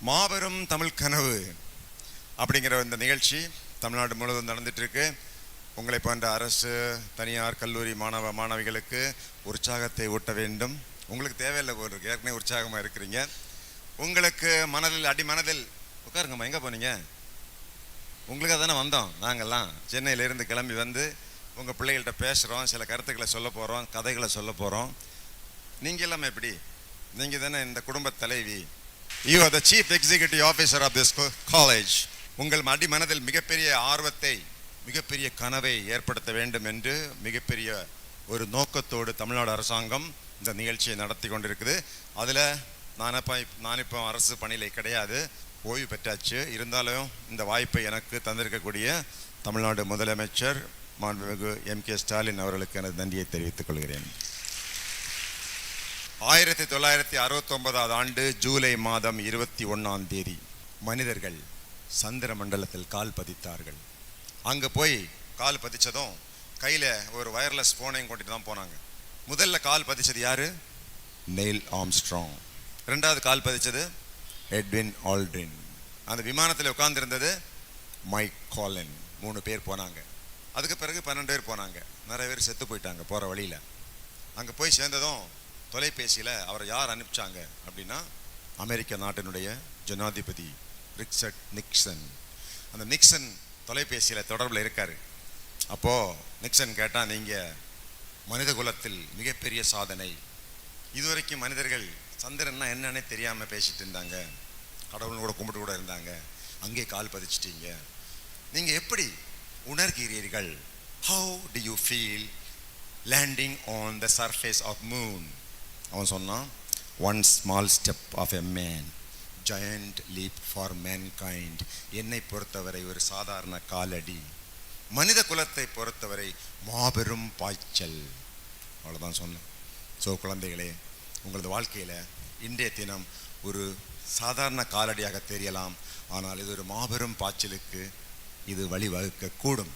மாபெரும் தமிழ் கனவு அப்படிங்கிற இந்த நிகழ்ச்சி தமிழ்நாடு முழுவதும் நடந்துகிட்ருக்கு உங்களை போன்ற அரசு தனியார் கல்லூரி மாணவ மாணவிகளுக்கு உற்சாகத்தை ஊட்ட வேண்டும். உங்களுக்கு தேவையில்லை ஒரு ஏற்கனவே உற்சாகமாக இருக்கிறீங்க. உங்களுக்கு மனதில் அடி மனதில் உட்காருங்கம்மா எங்கே போனீங்க? உங்களுக்காக தானே வந்தோம் நாங்கள்லாம் சென்னையிலேருந்து கிளம்பி வந்து உங்கள் பிள்ளைகள்கிட்ட பேசுகிறோம் சில கருத்துக்களை சொல்ல போகிறோம் கதைகளை சொல்ல போகிறோம் நீங்கள் எல்லாமே எப்படி? நீங்கள் தானே இந்த குடும்பத் தலைவி. You are the chief executive officer of this college உங்கள் அடி மனதில் மிகப்பெரிய ஆர்வத்தை மிகப்பெரிய கனவை ஏற்படுத்த வேண்டும் என்று மிகப்பெரிய ஒரு நோக்கத்தோடு தமிழ்நாடு அரசாங்கம் இந்த நிகழ்ச்சியை நடத்தி கொண்டிருக்குது. அதில் நான் இப்போ நான் இப்போ அரசு பணியில் கிடையாது. ஓய்வு பெற்றாச்சு. இருந்தாலும் இந்த வாய்ப்பை எனக்கு தந்திருக்கக்கூடிய தமிழ்நாடு முதலமைச்சர் மாண்புமிகு எம் கே ஸ்டாலின் அவர்களுக்கு எனது நன்றியை தெரிவித்துக் கொள்கிறேன். ஆயிரத்தி தொள்ளாயிரத்தி அறுபத்தொன்பதாவது ஆண்டு ஜூலை மாதம் இருபத்தி ஒன்றாம் தேதி மனிதர்கள் சந்திர மண்டலத்தில் கால் பதித்தார்கள். அங்கே போய் கால் பதித்ததும் கையில் ஒரு வயர்லெஸ் ஃபோனையும் கொண்டுட்டு தான் போனாங்க. முதல்ல கால் பதிச்சது யார்? நெயில் ஆம்ஸ்ட்ராங் ரெண்டாவது கால் பதித்தது எட்வின் ஆல்ட்ரின் அந்த விமானத்தில் உட்காந்துருந்தது மைக் காலன் மூணு பேர் போனாங்க. அதுக்கு பிறகு பன்னெண்டு பேர் போனாங்க. நிறைய பேர் செத்து போயிட்டாங்க போகிற வழியில். அங்கே போய் சேர்ந்ததும் தொலைபேசியில் அவரை யார் அனுப்பிச்சாங்க அப்படின்னா அமெரிக்க நாட்டினுடைய ஜனாதிபதி ரிக்சட் நிக்சன். அந்த நிக்சன் தொலைபேசியில் தொடர்பில் இருக்கார். அப்போது நிக்சன் கேட்டால் நீங்கள் மனித குலத்தில் மிகப்பெரிய சாதனை. இதுவரைக்கும் மனிதர்கள் சந்திரன்னா என்னன்னே தெரியாமல் பேசிட்டு இருந்தாங்க. கடவுள் கூட கும்பிட்டு கூட இருந்தாங்க. அங்கே கால் பதிச்சிட்டீங்க. நீங்கள் எப்படி உணர்கிறீர்கள்? How do you feel landing on the surface of moon அவன் சொன்னான் one small step of a man giant leap for mankind என்னை பொறுத்தவரை ஒரு சாதாரண காலடி. மனித குலத்தை பொறுத்தவரை மாபெரும் பாய்ச்சல். அவ்வளோதான் சொன்னேன். ஸோ குழந்தைகளே உங்களது வாழ்க்கையில் இன்றைய தினம் ஒரு சாதாரண காலடியாக தெரியலாம். ஆனால் இது ஒரு மாபெரும் பாய்ச்சலுக்கு இது வழிவகுக்கக்கூடும்.